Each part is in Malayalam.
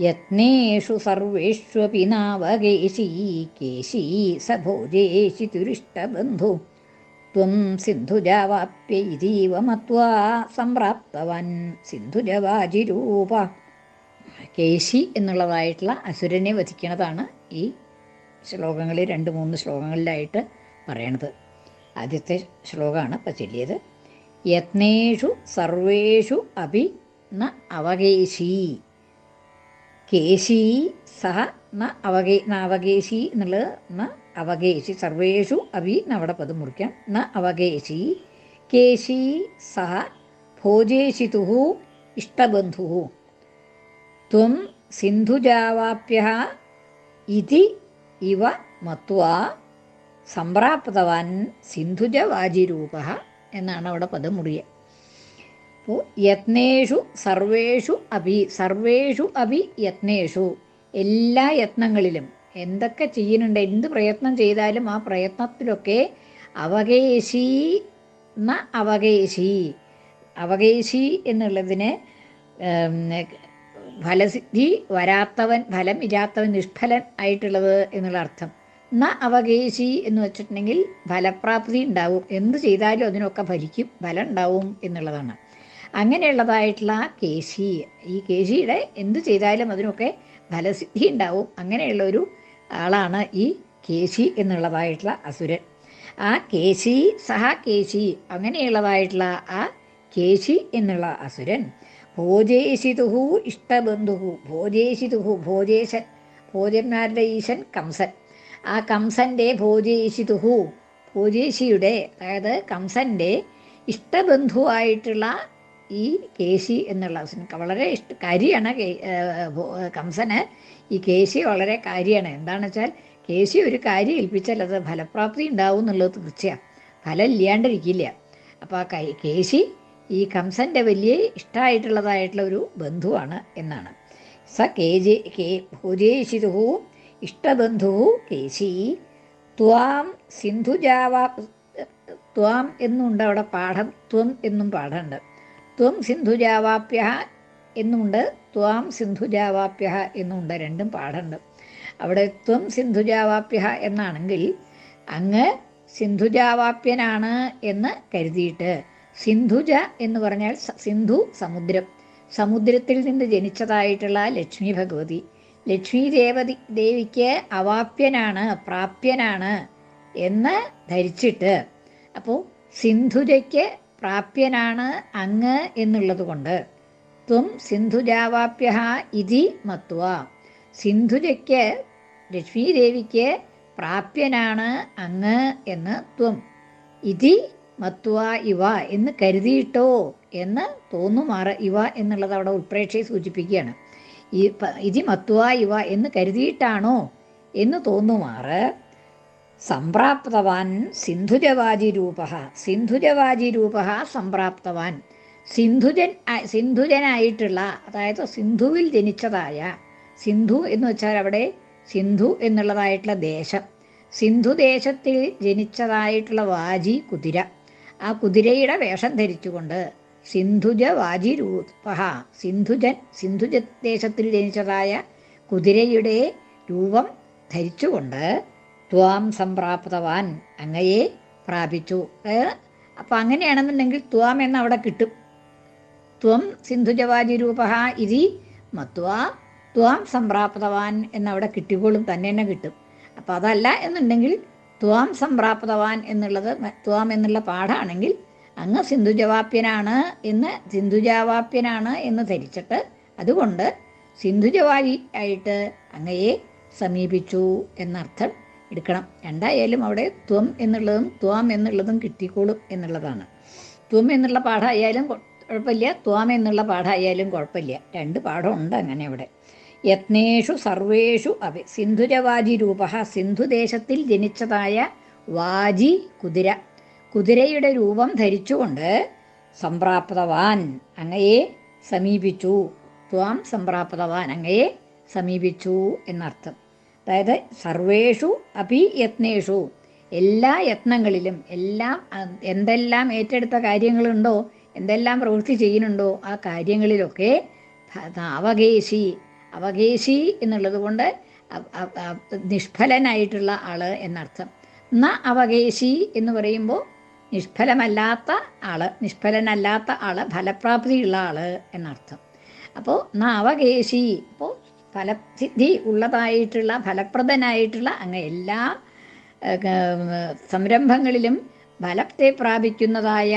യത്നേഷു സർവേഷ്വപി നാവകേശീ കേശീ സഭോജേശി തുരിഷ്ടബന്ധു ത്വം സിന്ധുജാവാപ്യൈതീവ മത്വാ സംപ്രാപ്തവൻ സിന്ധുജവാജിരൂപ കേശി എന്നുള്ളതായിട്ടുള്ള അസുരനെ വധിക്കണതാണ് ഈ ശ്ലോകങ്ങളിൽ രണ്ട് മൂന്ന് ശ്ലോകങ്ങളിലായിട്ട് പറയണത്. ആദ്യത്തെ ശ്ലോകമാണ് ഇപ്പം ചൊല്ലിയത് യത്നേഷു സർവേഷു അഭി ന അവകേശി കേശി സഹ ന അവകേ ന അവകേശി എന്നുള്ളത് ന അവകേശി സർവേഷു അവി എന്നവിടെ പദം മുറിക്കാം. ന അവകേശി കേശി സഹ ഭോജേശിതു ഇഷ്ടബന്ധു ത്വം സിന്ധുജാവാപ്യ ഇതി ഇവ മത്വാ സംപ്രാപ്തവാൻ സിന്ധുജവാജിരൂപ എന്നാണ് അവിടെ പദം മുറിയ. അപ്പോൾ യത്നേഷു സർവേഷു അഭി സർവേഷു അഭി യത്നേഷു. എല്ലാ യത്നങ്ങളിലും എന്തൊക്കെ ചെയ്യുന്നുണ്ട് എന്ത് പ്രയത്നം ചെയ്താലും ആ പ്രയത്നത്തിലൊക്കെ അവകേശി ന അവകേശി. അവകേശി എന്നുള്ളതിന് ഫലസിദ്ധി വരാത്തവൻ ഫലം ഇരാത്തവൻ നിഷ്ഫലൻ ആയിട്ടുള്ളത് എന്നുള്ള അർത്ഥം. ന അവകേശി എന്ന് വെച്ചിട്ടുണ്ടെങ്കിൽ ഫലപ്രാപ്തി ഉണ്ടാവും. എന്ത് ചെയ്താലും അതിനൊക്കെ ഫലിക്കും ഫലം ഉണ്ടാവും എന്നുള്ളതാണ്. അങ്ങനെയുള്ളതായിട്ടുള്ള കേശി. ഈ കേശിയുടെ എന്തു ചെയ്താലും അതിനൊക്കെ ഫലസിദ്ധി ഉണ്ടാവും. അങ്ങനെയുള്ള ഒരു ആളാണ് ഈ കേശി എന്നുള്ളതായിട്ടുള്ള അസുരൻ. ആ കേശി സഹ കേശി അങ്ങനെയുള്ളതായിട്ടുള്ള ആ കേശി എന്നുള്ള അസുരൻ. ഭോജേശിതുഹു ഇഷ്ടബന്ധുഹു. ഭോജേശിതുഹു ഭോജേശൻ. ഭോജന്മാരുടെ ഈശൻ കംസൻ. ആ കംസന്റെ ഭോജേശിതുഹു ഭോജേശിയുടെ അതായത് കംസന്റെ ഇഷ്ടബന്ധുവായിട്ടുള്ള ഈ കേശി എന്നുള്ള വളരെ ഇഷ്ട കാര്യമാണ് കംസന് ഈ കേശി വളരെ കാര്യമാണ്. എന്താണെന്ന് വെച്ചാൽ കേശി ഒരു കാര്യം ഏൽപ്പിച്ചാൽ അത് ഫലപ്രാപ്തി ഉണ്ടാവും എന്നുള്ളത് തീർച്ചയാണ് ഫലം ഇല്ലാണ്ടിരിക്കില്ല. അപ്പോൾ ആ കേശി ഈ കംസന്റെ വലിയ ഇഷ്ടമായിട്ടുള്ളതായിട്ടുള്ള ഒരു ബന്ധുവാണ് എന്നാണ്. സ കേജി കേ ഭോജേശിതുഹു ഇഷ്ടബന്ധു കേശി. ത്വാം സിന്ധുജാവ ത്വാം എന്നുണ്ട് അവിടെ പാഠം ത്വം എന്നും പാഠമുണ്ട്. ത്വം സിന്ധുജാവാപ്യ എന്നുണ്ട് ത്വാം സിന്ധുജാവാപ്യ എന്നുണ്ട് രണ്ടും പാടുണ്ട് അവിടെ ത്വം സിന്ധുജാവാപ്യ എന്നാണെങ്കിൽ അങ്ങ് സിന്ധുജാവാപ്യനാണ് എന്ന് കരുതിയിട്ട് സിന്ധുജ എന്ന് പറഞ്ഞാൽ സിന്ധു സമുദ്രം. സമുദ്രത്തിൽ നിന്ന് ജനിച്ചതായിട്ടുള്ള ലക്ഷ്മി ഭഗവതി. ലക്ഷ്മി ദേവതി ദേവിക്ക് അവാപ്യനാണ് പ്രാപ്യനാണ് എന്ന് ധരിച്ചിട്ട് അപ്പോൾ സിന്ധുജയ്ക്ക് പ്രാപ്യനാണ് അങ്ങ് എന്നുള്ളത് കൊണ്ട് ത്വം സിന്ധുജാവാപ്യ ഇതി മത്വ. സിന്ധുജയ്ക്ക് ലക്ഷ്മീദേവിക്ക് പ്രാപ്യനാണ് അങ്ങ് എന്ന് ത്വം. ഇതി മത്വ ഇവ എന്ന് കരുതിയിട്ടോ എന്ന് തോന്നുമാറ ഇവ എന്നുള്ളത് അവിടെ ഉൾപ്രേക്ഷയെ സൂചിപ്പിക്കുകയാണ്. ഇതി മത്വ ഇവ എന്ന് കരുതിയിട്ടാണോ എന്ന് തോന്നുമാറ്. സംപ്രാപ്തവാൻ സിന്ധുജവാജിരൂപ. സിന്ധുജവാജിരൂപ സംപ്രാപ്തവാൻ. സിന്ധുജൻ സിന്ധുജനായിട്ടുള്ള അതായത് സിന്ധുവിൽ ജനിച്ചതായ സിന്ധു എന്ന് വെച്ചാൽ അവിടെ സിന്ധു എന്നുള്ളതായിട്ടുള്ള ദേശം. സിന്ധു ദേശത്തിൽ ജനിച്ചതായിട്ടുള്ള വാജി കുതിര. ആ കുതിരയുടെ വേഷം ധരിച്ചുകൊണ്ട് സിന്ധുജ വാജി രൂപ സിന്ധുജൻ സിന്ധുജ ദേശത്തിൽ ജനിച്ചതായ കുതിരയുടെ രൂപം ധരിച്ചുകൊണ്ട് ത്വാം സംപ്രാപ്തവാൻ. അങ്ങയെ പ്രാപിച്ചു. അപ്പം അങ്ങനെയാണെന്നുണ്ടെങ്കിൽ ത്വാം എന്ന് അവിടെ കിട്ടും. ത്വം സിന്ധുജവാജി രൂപ ഇതി മത്വ ത്വാം സംപ്രാപ്തവാൻ എന്നവിടെ കിട്ടിക്കോളും തന്നെ തന്നെ കിട്ടും. അപ്പം അതല്ല എന്നുണ്ടെങ്കിൽ ത്വാം സംപ്രാപ്തവാൻ എന്നുള്ളത് ത്വാം എന്നുള്ള പാഠമാണെങ്കിൽ അങ്ങ് സിന്ധുജവാപ്യനാണ് എന്ന് സിന്ധുജവാപ്യനാണ് എന്ന് ധരിച്ചിട്ട് അതുകൊണ്ട് സിന്ധുജവാരി ആയിട്ട് അങ്ങയെ സമീപിച്ചു എന്നർത്ഥം എടുക്കണം. രണ്ടായാലും അവിടെ ത്വം എന്നുള്ളതും ത്വാം എന്നുള്ളതും കിട്ടിക്കോളും എന്നുള്ളതാണ്. ത്വം എന്നുള്ള പാഠമായാലും കുഴപ്പമില്ല. ത്വാം എന്നുള്ള പാഠമായാലും കുഴപ്പമില്ല. രണ്ട് പാഠമുണ്ട് അങ്ങനെ അവിടെ യത്നേഷു സർവേഷു അവ സിന്ധുജവാജി രൂപ സിന്ധുദേശത്തിൽ ജനിച്ചതായ വാജി കുതിര. കുതിരയുടെ രൂപം ധരിച്ചുകൊണ്ട് സംപ്രാപ്തവാൻ അങ്ങയെ സമീപിച്ചു. ത്വാം സംപ്രാപ്തവാൻ അങ്ങയെ സമീപിച്ചു എന്നർത്ഥം. അതായത് സർവേഷു അപി യത്നേഷു. എല്ലാ യത്നങ്ങളിലും എല്ലാം എന്തെല്ലാം ഏറ്റെടുത്ത കാര്യങ്ങളുണ്ടോ എന്തെല്ലാം പ്രവൃത്തി ചെയ്യുന്നുണ്ടോ ആ കാര്യങ്ങളിലൊക്കെ അവകേശി. അവകേശി എന്നുള്ളത് കൊണ്ട് നിഷ്ഫലനായിട്ടുള്ള ആൾ എന്നർത്ഥം. ന അവകേശി എന്ന് പറയുമ്പോൾ നിഷ്ഫലമല്ലാത്ത ആൾ നിഷ്ഫലനല്ലാത്ത ആൾ ഫലപ്രാപ്തിയുള്ള ആൾ എന്നർത്ഥം. അപ്പോൾ ന അവകേശി അപ്പോൾ ഫലസിദ്ധി ഉള്ളതായിട്ടുള്ള ഫലപ്രദനായിട്ടുള്ള അങ്ങ് എല്ലാ സംരംഭങ്ങളിലും ഫലത്തെ പ്രാപിക്കുന്നതായ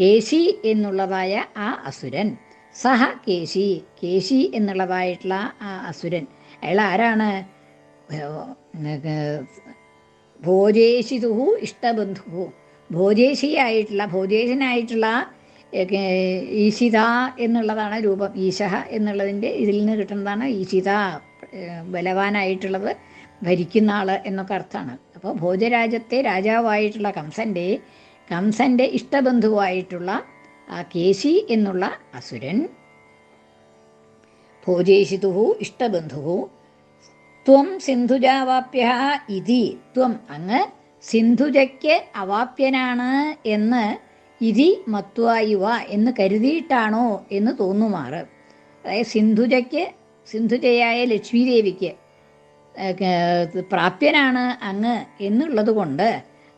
കേശി എന്നുള്ളതായ ആ അസുരൻ. സഹ കേശി കേശി എന്നുള്ളതായിട്ടുള്ള ആ അസുരൻ. അയാൾ ആരാണ്? ഭോജേശിതുഹു ഇഷ്ടബന്ധുഹു. ഭോജേശിയായിട്ടുള്ള ഭോജേശനായിട്ടുള്ള ഈശിത എന്നുള്ളതാണ് രൂപം. ഈശഹ എന്നുള്ളതിന്റെ ഇതിൽ നിന്ന് കിട്ടുന്നതാണ് ഈശിത. ബലവാനായിട്ടുള്ളത് ഭരിക്കുന്ന ആൾ എന്നൊക്കെ അർത്ഥമാണ്. അപ്പോൾ ഭോജരാജ്യത്തെ രാജാവായിട്ടുള്ള കംസന്റെ കംസന്റെ ഇഷ്ടബന്ധുവായിട്ടുള്ള ആ കേശി എന്നുള്ള അസുരൻ ഭോജേശിതുഹു ഇഷ്ടബന്ധുഹു ത്വം സിന്ധുജാവാപ്യ ഇതി ത്വം അങ്ങ് സിന്ധുജയ്ക്ക് അവാപ്യനാണ് എന്ന് ഇതി മത്വായുവ എന്ന് കരുതിയിട്ടാണോ എന്ന് തോന്നുമാറ്. അതായത് സിന്ധുജയ്ക്ക് സിന്ധുജയായ ലക്ഷ്മി ദേവിക്ക് പ്രാപ്യനാണ് അങ്ങ് എന്നുള്ളത് കൊണ്ട്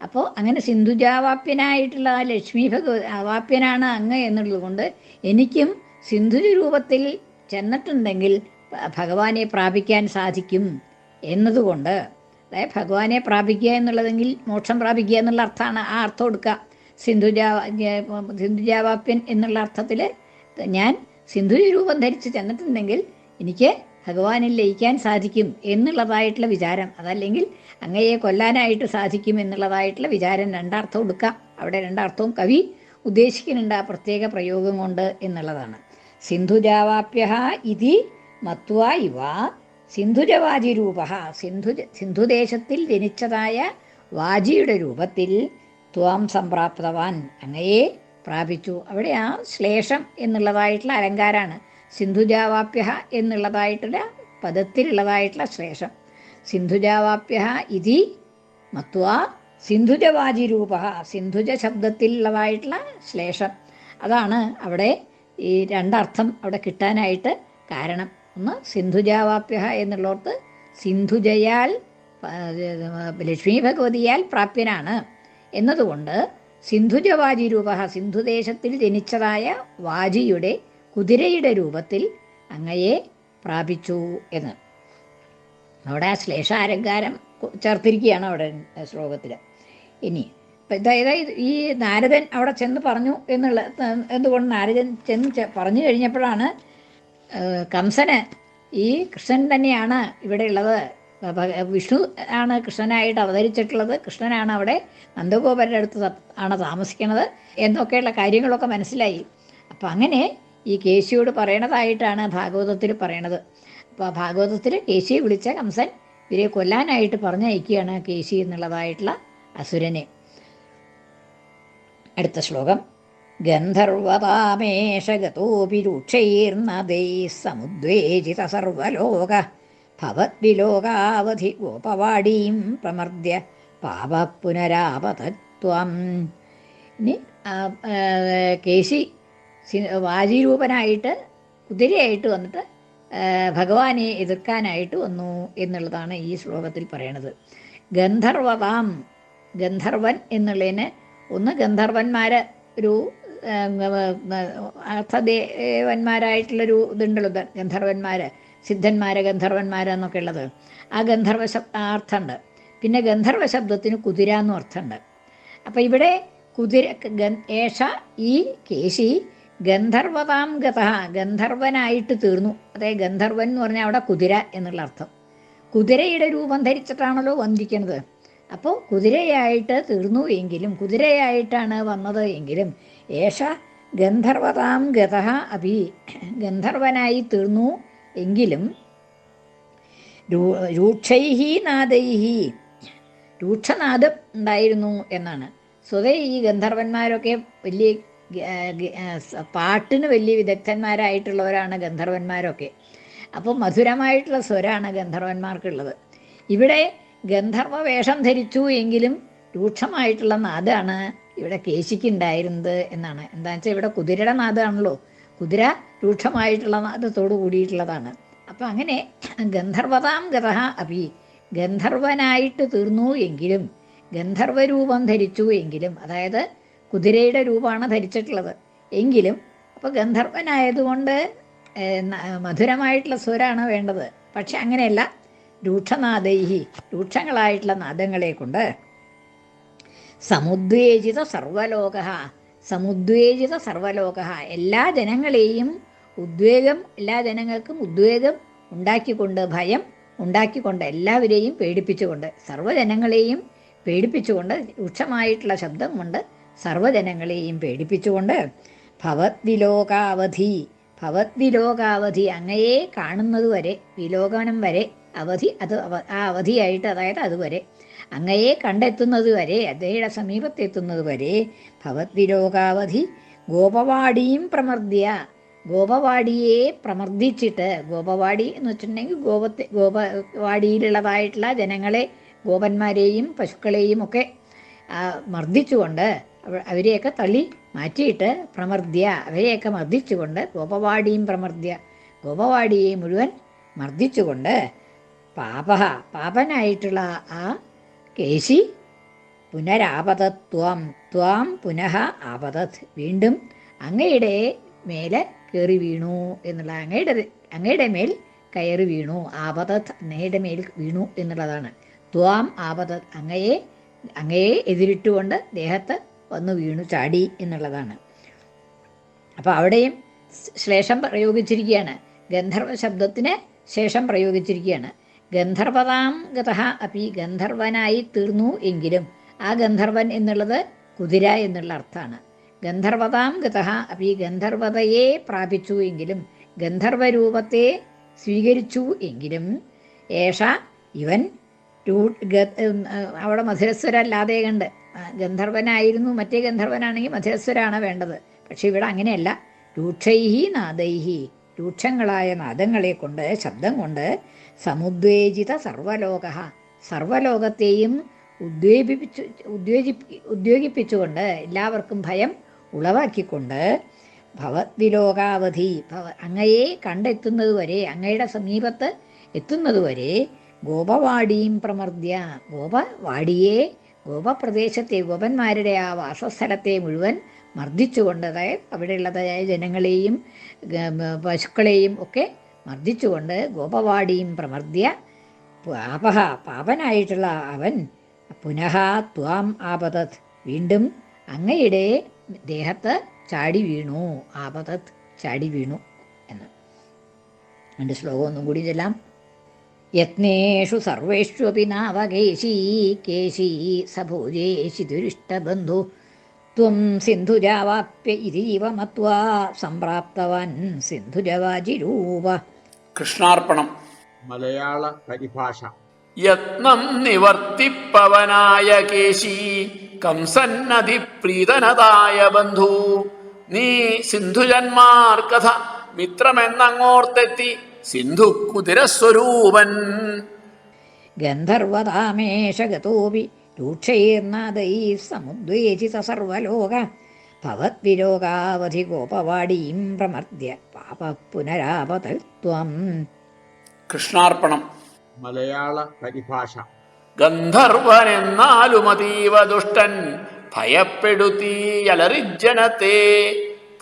അപ്പോൾ അങ്ങനെ സിന്ധുജാവാപ്യനായിട്ടുള്ള ആ ലക്ഷ്മി ഭഗവ അവാപ്യനാണ് അങ്ങ് എന്നുള്ളത് കൊണ്ട് എനിക്കും സിന്ധുജ രൂപത്തിൽ ചെന്നിട്ടുണ്ടെങ്കിൽ ഭഗവാനെ പ്രാപിക്കാൻ സാധിക്കും എന്നതുകൊണ്ട് അതായത് ഭഗവാനെ പ്രാപിക്കുക എന്നുള്ളതെങ്കിൽ മോക്ഷം പ്രാപിക്കുക എന്നുള്ള അർത്ഥമാണ് ആ അർത്ഥം കൊടുക്കുക സിന്ധുജാ സിന്ധുജാവാപ്യൻ എന്നുള്ള അർത്ഥത്തിൽ ഞാൻ സിന്ധു രൂപം ധരിച്ച് ചെന്നിട്ടുണ്ടെങ്കിൽ എനിക്ക് ഭഗവാനിൽ ലയിക്കാൻ സാധിക്കും എന്നുള്ളതായിട്ടുള്ള വിചാരം. അതല്ലെങ്കിൽ അങ്ങയെ കൊല്ലാനായിട്ട് സാധിക്കും എന്നുള്ളതായിട്ടുള്ള വിചാരം രണ്ടർത്ഥം കൊടുക്കാം അവിടെ രണ്ടർത്ഥവും കവി ഉദ്ദേശിക്കുന്നുണ്ട് ആ പ്രത്യേക പ്രയോഗം കൊണ്ട് എന്നുള്ളതാണ്. സിന്ധുജാവാപ്യ ഇതി മത്വ ഇവ സിന്ധുജവാജി രൂപ സിന്ധു സിന്ധുദേശത്തിൽ ജനിച്ചതായ വാജിയുടെ രൂപത്തിൽ ത്വാം സംപ്രാപ്തവാൻ. അങ്ങയെ പ്രാപിച്ചു. അവിടെ ആ ശ്ലേഷം എന്നുള്ളതായിട്ടുള്ള അലങ്കാരാണ്. സിന്ധുജാവാപ്യ എന്നുള്ളതായിട്ടുള്ള പദത്തിലുള്ളതായിട്ടുള്ള ശ്ലേഷം. സിന്ധുജാവാപ്യ ഇതി മത്വ സിന്ധുജവാജി രൂപ സിന്ധുജ ശബ്ദത്തിലുള്ളതായിട്ടുള്ള ശ്ലേഷം. അതാണ് അവിടെ ഈ രണ്ടർത്ഥം അവിടെ കിട്ടാനായിട്ട് കാരണം. ഒന്ന് സിന്ധുജാവാപ്യ എന്നുള്ളോർത്ത് സിന്ധുജയാൽ ലക്ഷ്മി ഭഗവതിയാൽ പ്രാപ്യനാണ്. എന്നതുകൊണ്ട് സിന്ധുജവാജി രൂപ സിന്ധുദേശത്തിൽ ജനിച്ചതായ വാജിയുടെ കുതിരയുടെ രൂപത്തിൽ അങ്ങയെ പ്രാപിച്ചു എന്ന്. അവിടെ ആ ശ്ലേഷാലങ്കാരം ചേർത്തിരിക്കുകയാണ് അവിടെ ശ്ലോകത്തിൽ ഇനി അതായത് ഈ നാരദൻ അവിടെ ചെന്ന് പറഞ്ഞു എന്നുള്ള എന്തുകൊണ്ട് നാരദൻ ചെന്ന് പറഞ്ഞു കഴിഞ്ഞപ്പോഴാണ് കംസന് ഈ കൃഷ്ണൻ തന്നെയാണ് ഇവിടെ ഉള്ളത് വിഷ്ണു ആണ് കൃഷ്ണനായിട്ട് അവതരിച്ചിട്ടുള്ളത്. കൃഷ്ണനാണ് അവിടെ നന്ദഗോപരുടെ അടുത്ത് ആണ് താമസിക്കുന്നത് എന്നൊക്കെയുള്ള കാര്യങ്ങളൊക്കെ മനസ്സിലായി. അപ്പം അങ്ങനെ ഈ കേശിയോട് പറയണതായിട്ടാണ് ഭാഗവതത്തിൽ പറയണത്. അപ്പോൾ ഭാഗവതത്തിൽ കേശിയെ വിളിച്ച കംസൻ ഇവരെ കൊല്ലാനായിട്ട് പറഞ്ഞയക്കുകയാണ് കേശി എന്നുള്ളതായിട്ടുള്ള അസുരനെ. അടുത്ത ശ്ലോകം. ഗന്ധർവതാമേഷഗതോപി രൂക്ഷൈർനദൈ സമുദ്വേജിത സർവലോക ഭവദ്വിലോകാവധി ഗോപവാടീം പ്രമർദ്യ പാപ പുനരാപതത്വം ഇനി കേശി വാജിരൂപനായിട്ട് കുതിരയായിട്ട് വന്നിട്ട് ഭഗവാനെ എതിർക്കാനായിട്ട് വന്നു എന്നുള്ളതാണ് ഈ ശ്ലോകത്തിൽ പറയണത്. ഗന്ധർവതാം ഗന്ധർവൻ എന്നുള്ളതിന് ഒന്ന് ഗന്ധർവന്മാർ ഒരു അർത്ഥദേവന്മാരായിട്ടുള്ളൊരു ഇതുണ്ടല്ലോ ഗ- ഗന്ധർവന്മാര് ഗന്ധർവന്മാരെന്നൊക്കെ ഉള്ളത്. ആ ഗന്ധർവ അർത്ഥമുണ്ട്. പിന്നെ ഗന്ധർവ ശബ്ദത്തിന് കുതിര എന്നും അർത്ഥമുണ്ട്. അപ്പം ഇവിടെ കുതിര ഏഷ ഈ കേശി ഗന്ധർവതാം ഗത ഗന്ധർവനായിട്ട് തീർന്നു. അതായത് ഗന്ധർവൻ എന്ന് പറഞ്ഞാൽ അവിടെ കുതിര എന്നുള്ള അർത്ഥം. കുതിരയുടെ രൂപം ധരിച്ചിട്ടാണല്ലോ വന്ദിക്കുന്നത് അപ്പോൾ കുതിരയായിട്ട് തീർന്നു എങ്കിലും കുതിരയായിട്ടാണ് വന്നത് എങ്കിലും ഏഷ ഗന്ധർവതാം ഗത അഭി ഗന്ധർവനായി തീർന്നു എങ്കിലും രൂക്ഷൈഹി നാദൈഹി. രൂക്ഷനാദം ഉണ്ടായിരുന്നു എന്നാണ്. സ്വതേ ഈ ഗന്ധർവന്മാരൊക്കെ വലിയ പാട്ടിന് വലിയ വിദഗ്ധന്മാരായിട്ടുള്ളവരാണ് ഗന്ധർവന്മാരൊക്കെ. അപ്പോൾ മധുരമായിട്ടുള്ള സ്വരാണ് ഗന്ധർവന്മാർക്കുള്ളത്. ഇവിടെ ഗന്ധർവ വേഷം ധരിച്ചു എങ്കിലും രൂക്ഷമായിട്ടുള്ള നാദാണ് ഇവിടെ കേശിക്കുണ്ടായിരുന്നത് എന്നാണ്. എന്താണെന്ന് വെച്ചാൽ ഇവിടെ കുതിരയുടെ നാദാണല്ലോ. കുതിര രൂക്ഷമായിട്ടുള്ള നാദത്തോട് കൂടിയിട്ടുള്ളതാണ്. അപ്പം അങ്ങനെ ഗന്ധർവതാം ഗതഹ അഭി ഗന്ധർവനായിട്ട് തീർന്നു എങ്കിലും ഗന്ധർവരൂപം ധരിച്ചു എങ്കിലും അതായത് കുതിരയുടെ രൂപമാണ് ധരിച്ചിട്ടുള്ളത് എങ്കിലും അപ്പോൾ ഗന്ധർവനായതുകൊണ്ട് മധുരമായിട്ടുള്ള സ്വരാണ് വേണ്ടത്. പക്ഷെ അങ്ങനെയല്ല രൂക്ഷനാദൈഹി രൂക്ഷങ്ങളായിട്ടുള്ള നാദങ്ങളെ കൊണ്ട് സമുദ്വേജിത സർവലോക സമുദ്വേജിത സർവലോക എല്ലാ ജനങ്ങളെയും ഉദ്വേഗം എല്ലാ ജനങ്ങൾക്കും ഉദ്വേഗം ഉണ്ടാക്കിക്കൊണ്ട് ഭയം ഉണ്ടാക്കിക്കൊണ്ട് എല്ലാവരെയും പേടിപ്പിച്ചുകൊണ്ട് സർവജനങ്ങളെയും പേടിപ്പിച്ചുകൊണ്ട് രൂക്ഷമായിട്ടുള്ള ശബ്ദം കൊണ്ട് സർവജനങ്ങളെയും പേടിപ്പിച്ചുകൊണ്ട് ഭവദ്വിലോകാവധി ഭവദ്വിലോകാവധി അങ്ങയെ കാണുന്നതുവരെ വിലോകനം വരെ അവധി അത് ആ അവധിയായിട്ട് അതായത് അതുവരെ അങ്ങയെ കണ്ടെത്തുന്നത് വരെ അദ്ദേഹയുടെ സമീപത്തെത്തുന്നത് വരെ ഭവദ്വിലോകാവധി ഗോപവാടിയും പ്രമർദ്യ ഗോപവാടിയെ പ്രമർദ്ദിച്ചിട്ട് ഗോപവാടി എന്ന് വെച്ചിട്ടുണ്ടെങ്കിൽ ഗോപത്തെ ഗോപവാടിയിലുള്ളതായിട്ടുള്ള ജനങ്ങളെ ഗോപന്മാരെയും പശുക്കളെയും ഒക്കെ മർദ്ദിച്ചുകൊണ്ട് അവ- അവരെയൊക്കെ തള്ളി മാറ്റിയിട്ട് പ്രമർദ്യ അവരെയൊക്കെ മർദ്ദിച്ചുകൊണ്ട് ഗോപവാടിയും പ്രമർദ്യ ഗോപവാടിയെ മുഴുവൻ മർദ്ദിച്ചുകൊണ്ട് പാപ പാപനായിട്ടുള്ള ആ കേശി. പുനരാപതത്വം ത്വാം പുനഃ ആപതത്. വീണ്ടും അങ്ങയുടെ മേലെ കയറി വീണു എന്നുള്ള അങ്ങയുടെ അങ്ങയുടെ മേൽ കയറി വീണു. ആപതത് അങ്ങയുടെ മേൽ വീണു എന്നുള്ളതാണ്. ത്വാം ആപതത് അങ്ങയെ അങ്ങയെ എതിരിട്ടുകൊണ്ട് ദേഹത്ത് വന്നു വീണു ചാടി എന്നുള്ളതാണ്. അപ്പോൾ അവിടെയും ശ്ലേഷം പ്രയോഗിച്ചിരിക്കുകയാണ്. ഗന്ധർവ ശബ്ദത്തിന് ശേഷം പ്രയോഗിച്ചിരിക്കുകയാണ്. ഗന്ധർവതാം ഗതഹ അപ്പി ഗന്ധർവനായി തീർന്നു എങ്കിലും ആ ഗന്ധർവൻ എന്നുള്ളത് കുതിര എന്നുള്ള അർത്ഥമാണ്. ഗന്ധർവതാം ഗതഹ അപ്പി ഗന്ധർവതയെ പ്രാപിച്ചു എങ്കിലും ഗന്ധർവരൂപത്തെ സ്വീകരിച്ചു എങ്കിലും ഏഷ ഇവൻ അവിടെ മധുരസ്വര അല്ലാതെ കണ്ട് ഗന്ധർവനായിരുന്നു മറ്റേ ഗന്ധർവനാണെങ്കിൽ മധുരസ്വരാണ് വേണ്ടത്. പക്ഷെ ഇവിടെ അങ്ങനെയല്ല. രൂക്ഷൈഹി നാദൈഹി. രൂക്ഷങ്ങളായ നാദങ്ങളെ കൊണ്ട് ശബ്ദം കൊണ്ട് സമുദ്വേജിത സർവലോക സർവലോകത്തെയും ഉദ്വേപിപ്പിച്ചു ഉദ്വേജി ഉദ്യോഗിപ്പിച്ചുകൊണ്ട് എല്ലാവർക്കും ഭയം ഉളവാക്കിക്കൊണ്ട് ഭവദ്വിലോകാവധി ഭവ അങ്ങയെ കണ്ടെത്തുന്നതുവരെ അങ്ങയുടെ സമീപത്ത് എത്തുന്നതുവരെ ഗോപവാടിയും പ്രമർദ്യ ഗോപവാടിയെ ഗോപപ്രദേശത്തെ ഗോപന്മാരുടെ ആ വാസസ്ഥലത്തെ മുഴുവൻ മർദ്ദിച്ചുകൊണ്ട് അതായത് അവിടെയുള്ളതായ ജനങ്ങളെയും പശുക്കളെയും ഒക്കെ മർദ്ദിച്ചുകൊണ്ട് ഗോപവാടിയും പ്രമർദ്ദ്യ പാപഹ പാപനായിട്ടുള്ള അവൻ പുനഃ ത്വാം ആപതത്. വീണ്ടും അങ്ങയുടെ ദേഹത്ത് ചാടി വീണു. ആപതത് ചാടി വീണു എന്ന്. എന്റെ ശ്ലോകം ഒന്നും കൂടി ചെല്ലാം യത്നേഷു സർവേഷ്വപി നാവകേശീ കേശീ സഭൂജേശി ദുരിഷ്ടബന്ധു. ത്വം സിന്ധുജാവാപ്യ ഇതീവ മത്വാ സംപ്രാപ്തവാൻ സിന്ധുജവാജിരൂപ കൃഷ്ണാർപ്പണം. മലയാള പരിഭാഷ. യത്നം നിവർത്തിപ്പവനായ കേശി കംസന്നതി പ്രീതനതായ ബന്ധു. നീ സിന്ധുജന്മാർ കഥ മിത്രമെന്നങ്ങോർത്തെത്തി സിന്ധു കുതിരസ്വരൂപൻ. ഗന്ധർവതാമേഷ ഗതോപി രൂക്ഷൈർനാദൈ സമുദ്വേജിത സർവലോക. ഭവദ്വിലോകാവധി ഗോപവാടീം പ്രമർദ്യ പാപ പുനരാപതൽ ത്വം കൃഷ്ണാർപ്പണം. മലയാള പരിഭാഷ. ഗന്ധർവനെന്നാലും അതീവ ദുഷ്ടൻ ഭയപ്പെടുത്തി അലറിജനത്തെ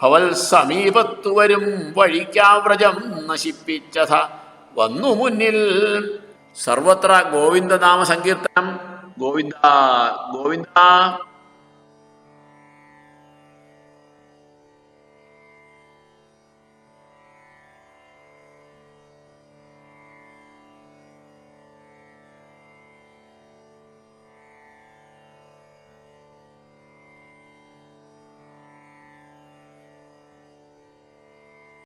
ഭവൽ സമീപത്തു വരും വഴിക്കാവ്രജം നശിപ്പിച്ചത വന്നു മുന്നിൽ. സർവത്ര ഗോവിന്ദനാമ സങ്കീർത്തനം ഗോവിന്ദ ഗോവിന്ദ.